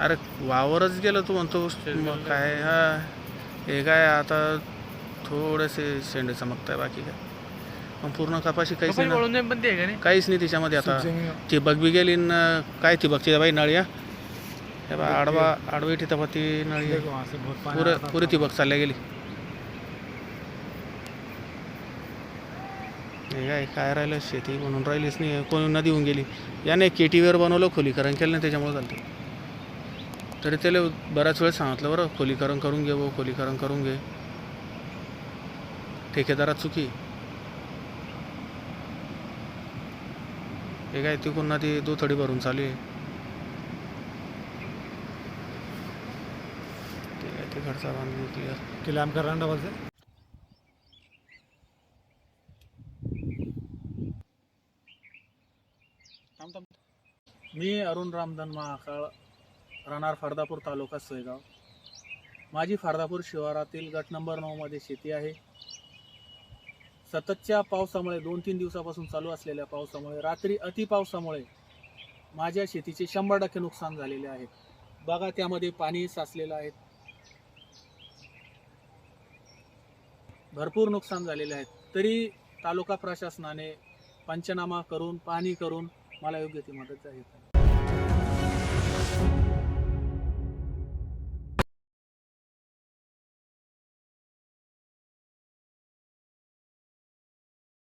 अरे वावरच गेलं तू म्हणतो मग काय हा. हे काय आता थोडेसे शेंडे चमकताय बाकी काय. पण पूर्ण कपाशी काहीच नाही ना. ते काहीच नाही तिच्यामध्ये आता. ठिबक बी गेली न काय ठिबकची बाई नळी हा? हे बा आडवा आडवी ठितापती नळी. आहे. पुरे। पुरी ठिबक चालल्या गेली. हे काय काय राहिलं? शेती म्हणून राहिलीच नाही. कोणी नदी होऊन गेली. याने केटीवर बनवलं खोलीकरण केलं नाही त्याच्यामुळे झालं ते. तरी त्याला बऱ्याच वेळ सांगितलं बरं खोलीकरण करून घे भाऊ खोलीकरण करून घे. ठेकेदारात चुकी. हे काय तिकडून नदी दुथडी भरून चालू आहे. ते तिकडचा क्लिअर हैं मी अरुण रामधन महाकाळ. राहणार फारदापूर तालुका सोयगाव. माझी फारदापूर शिवारातील गट नंबर नऊमध्ये शेती आहे. सततच्या पावसामुळे दोन तीन दिवसापासून चालू असलेल्या पावसामुळे रात्री अति पावसामुळे माझ्या शेतीचे शंभर टक्के नुकसान झालेले आहे. बघा त्यामध्ये पाणी साचलेलं आहे. भरपूर नुकसान झालेले आहेत तरी तालुका प्रशासनाने पंचनामा करून पाहणी करून मला योग्य ती मदत जाहीर